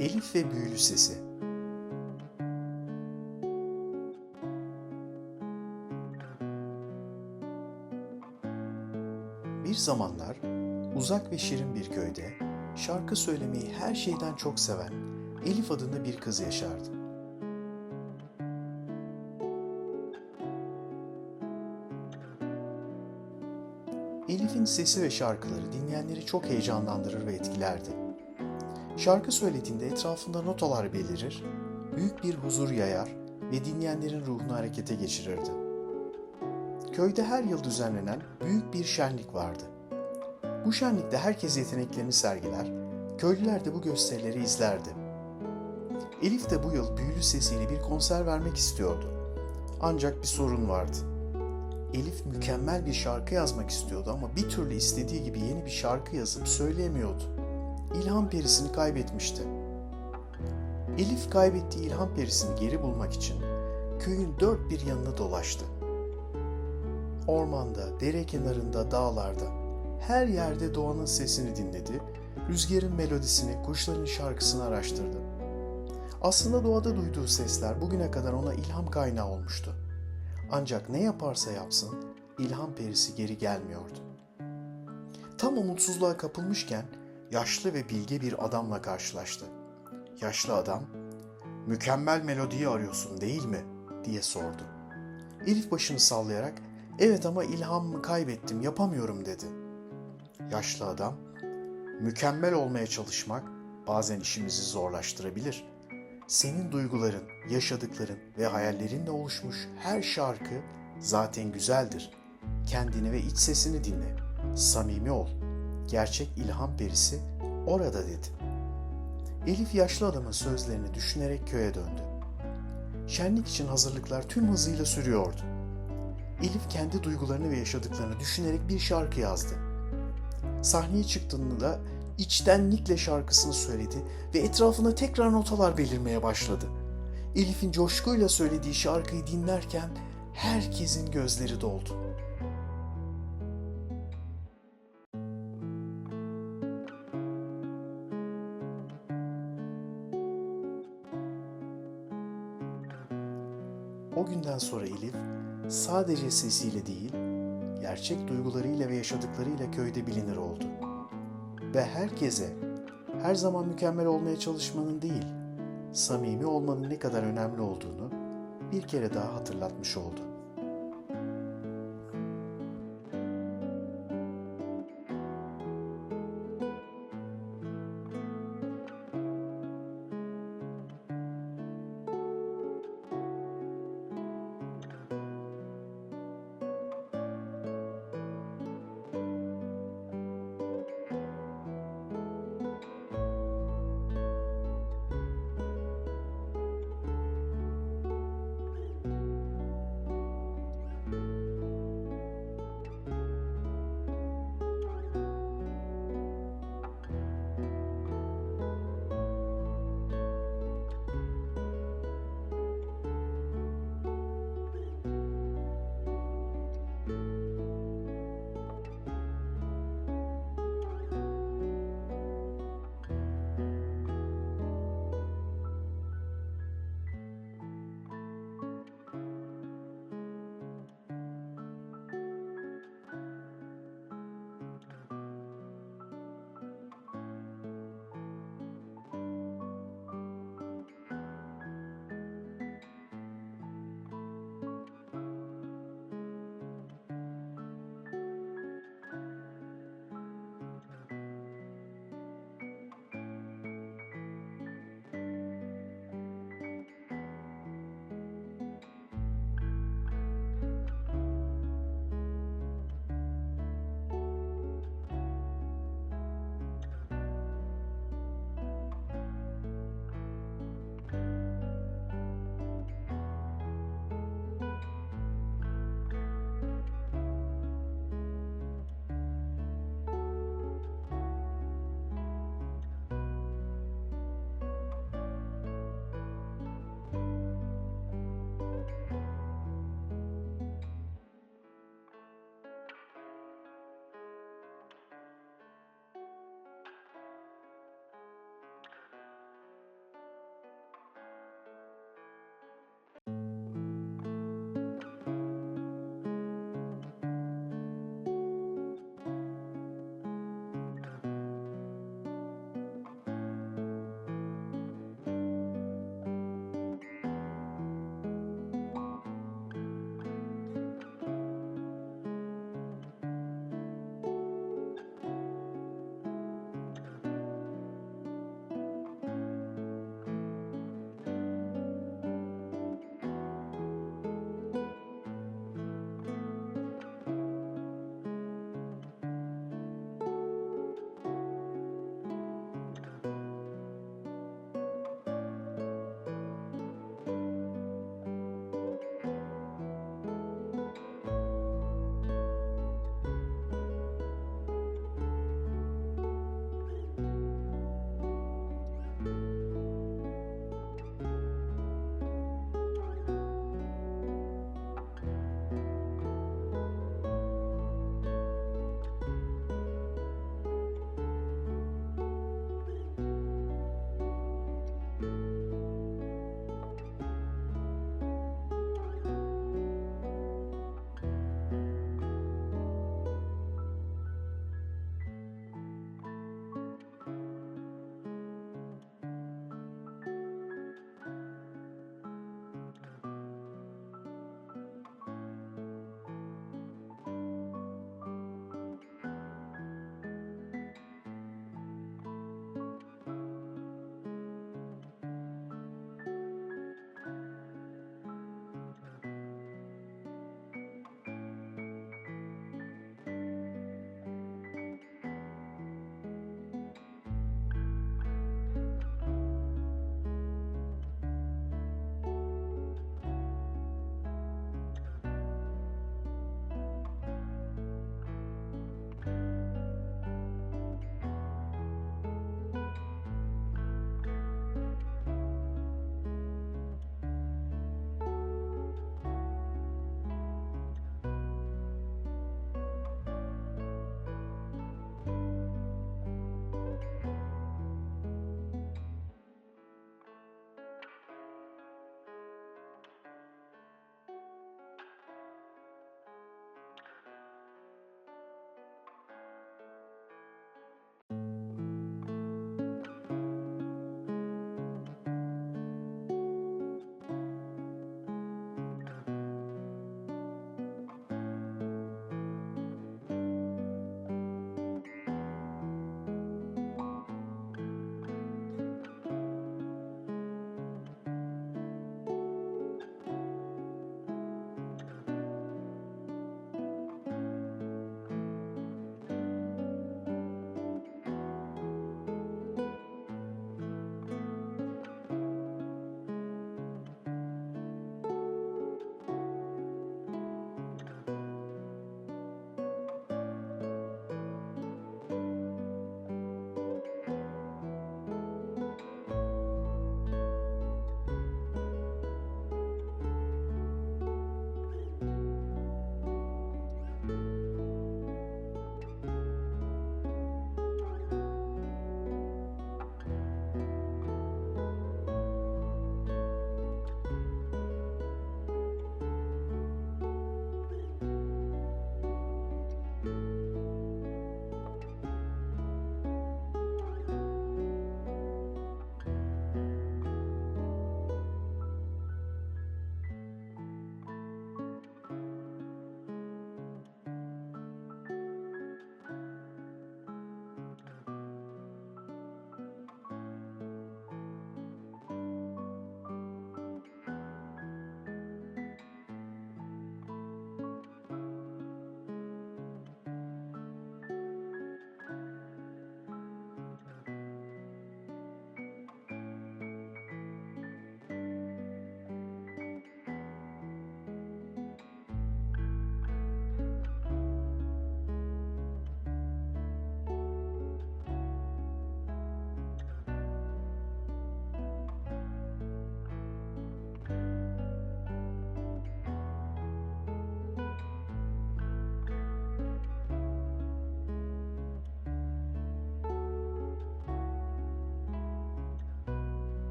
Elif ve Büyülü Sesi Bir zamanlar uzak ve şirin bir köyde şarkı söylemeyi her şeyden çok seven Elif adında bir kız yaşardı. Elif'in sesi ve şarkıları dinleyenleri çok heyecanlandırır ve etkilerdi. Şarkı söylediğinde etrafında notalar belirir, büyük bir huzur yayar ve dinleyenlerin ruhunu harekete geçirirdi. Köyde her yıl düzenlenen büyük bir şenlik vardı. Bu şenlikte herkes yeteneklerini sergiler, köylüler de bu gösterileri izlerdi. Elif de bu yıl büyülü sesiyle bir konser vermek istiyordu. Ancak bir sorun vardı. Elif mükemmel bir şarkı yazmak istiyordu ama bir türlü istediği gibi yeni bir şarkı yazıp söyleyemiyordu. İlham perisini kaybetmişti. Elif kaybettiği ilham perisini geri bulmak için köyün dört bir yanını dolaştı. Ormanda, dere kenarında, dağlarda, her yerde doğanın sesini dinledi, rüzgarın melodisini, kuşların şarkısını araştırdı. Aslında doğada duyduğu sesler bugüne kadar ona ilham kaynağı olmuştu. Ancak ne yaparsa yapsın ilham perisi geri gelmiyordu. Tam umutsuzluğa kapılmışken yaşlı ve bilge bir adamla karşılaştı. Yaşlı adam, "Mükemmel melodiyi arıyorsun değil mi?" diye sordu. Elif başını sallayarak, "Evet ama ilhamımı kaybettim, yapamıyorum." dedi. Yaşlı adam, "Mükemmel olmaya çalışmak bazen işimizi zorlaştırabilir. Senin duyguların, yaşadıkların ve hayallerinle oluşmuş her şarkı zaten güzeldir. Kendini ve iç sesini dinle. Samimi ol. Gerçek ilham perisi orada dedi. Elif yaşlı adamın sözlerini düşünerek köye döndü. Şenlik için hazırlıklar tüm hızıyla sürüyordu. Elif kendi duygularını ve yaşadıklarını düşünerek bir şarkı yazdı. Sahneye çıktığında içtenlikle şarkısını söyledi ve etrafına tekrar notalar belirmeye başladı. Elif'in coşkuyla söylediği şarkıyı dinlerken herkesin gözleri doldu. Günden sonra Elif sadece sesiyle değil, gerçek duygularıyla ve yaşadıklarıyla köyde bilinir oldu ve herkese her zaman mükemmel olmaya çalışmanın değil, samimi olmanın ne kadar önemli olduğunu bir kere daha hatırlatmış oldu.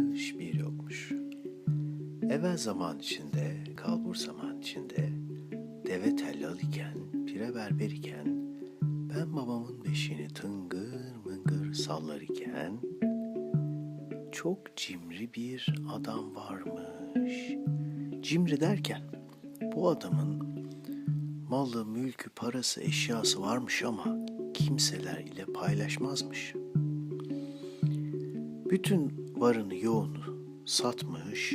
Varmış bir yokmuş. Evvel zaman içinde, kalbur zaman içinde, deve tellal iken, pire berber iken, ben babamın beşiğini tıngır mıngır sallar iken, çok cimri bir adam varmış. Cimri derken, bu adamın malı, mülkü, parası, eşyası varmış ama kimseler ile paylaşmazmış. Bütün varını yoğunu satmış,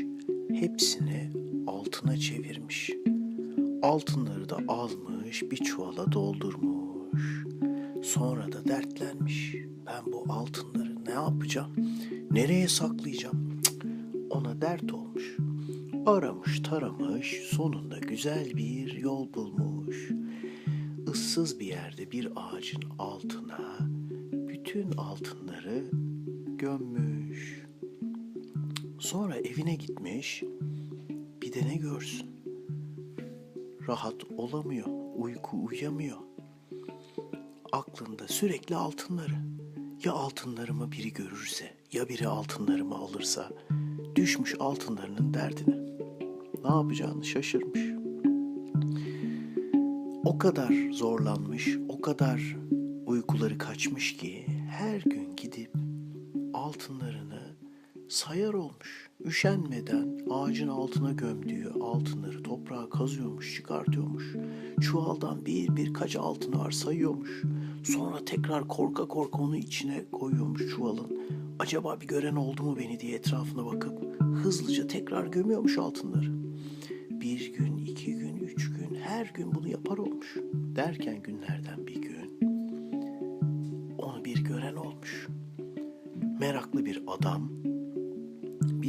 hepsini altına çevirmiş. Altınları da almış, bir çuvala doldurmuş. Sonra da dertlenmiş. Ben bu altınları ne yapacağım? Nereye saklayacağım? Cık, Ona dert olmuş. Aramış taramış, sonunda güzel bir yol bulmuş. Issız bir yerde bir ağacın altına bütün altınları gömmüş. Sonra evine gitmiş. Bir de ne görsün? Rahat olamıyor, uyku uyuyamıyor. Aklında sürekli altınları. Ya altınlarımı biri görürse, ya biri altınlarımı alırsa, düşmüş altınlarının derdine. Ne yapacağını şaşırmış. O kadar zorlanmış, o kadar uykuları kaçmış ki her gün gidip altınlarını sayar olmuş. Üşenmeden ağacın altına gömdüğü altınları toprağa kazıyormuş, çıkartıyormuş. Çuvaldan bir birkaç altını var sayıyormuş. Sonra tekrar korka korka onu içine koyuyormuş çuvalın. Acaba bir gören oldu mu beni diye etrafına bakıp hızlıca tekrar gömüyormuş altınları. Bir gün, iki gün, üç gün, her gün bunu yapar olmuş. Derken günlerden bir gün onu bir gören olmuş. Meraklı bir adam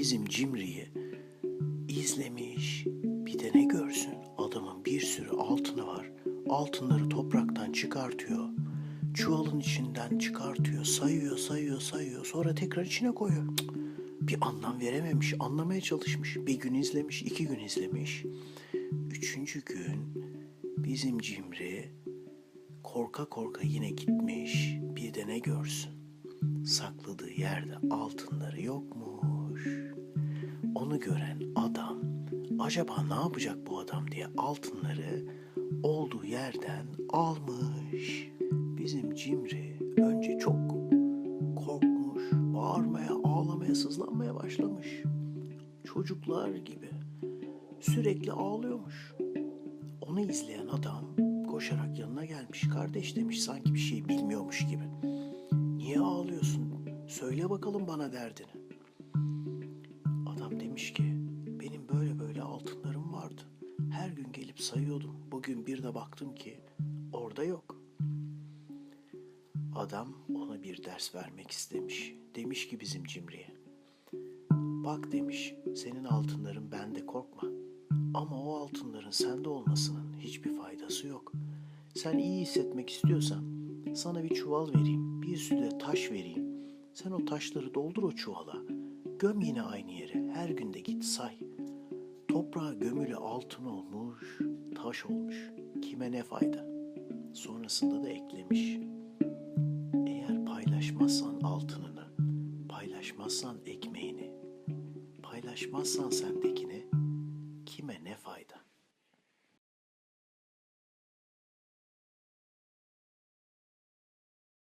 bizim Cimri'yi izlemiş. Bir de ne görsün adamın bir sürü altını var. Altınları topraktan çıkartıyor. Çuvalın içinden çıkartıyor, sayıyor, sayıyor, sayıyor. Sonra tekrar içine koyuyor. Bir anlam verememiş, anlamaya çalışmış. Bir gün izlemiş, iki gün izlemiş. Üçüncü gün bizim Cimri korka korka yine gitmiş. Bir de ne görsün? Sakladığı yerde altınları yokmuş. Onu gören adam acaba ne yapacak bu adam diye altınları olduğu yerden almış. Bizim Cimri önce çok korkmuş, bağırmaya, ağlamaya, sızlanmaya başlamış. Çocuklar gibi sürekli ağlıyormuş. Onu izleyen adam koşarak yanına gelmiş. Kardeş demiş sanki bir şey bilmiyormuş gibi. Niye ağlıyorsun? Söyle bakalım bana derdini. Demiş ki benim böyle böyle altınlarım vardı. Her gün gelip sayıyordum. Bugün bir de baktım ki orada yok. Adam ona bir ders vermek istemiş. Demiş ki bizim cimriye. Bak demiş senin altınların bende korkma. Ama o altınların sende olmasının hiçbir faydası yok. Sen iyi hissetmek istiyorsan sana bir çuval vereyim, bir sürü de taş vereyim. Sen o taşları doldur o çuvala. Göm yine aynı yere. Her günde git say. Toprağa gömülü altın olmuş, taş olmuş. Kime ne fayda? Sonrasında da eklemiş. Eğer paylaşmazsan altınını, paylaşmazsan ekmeğini, paylaşmazsan sendekini,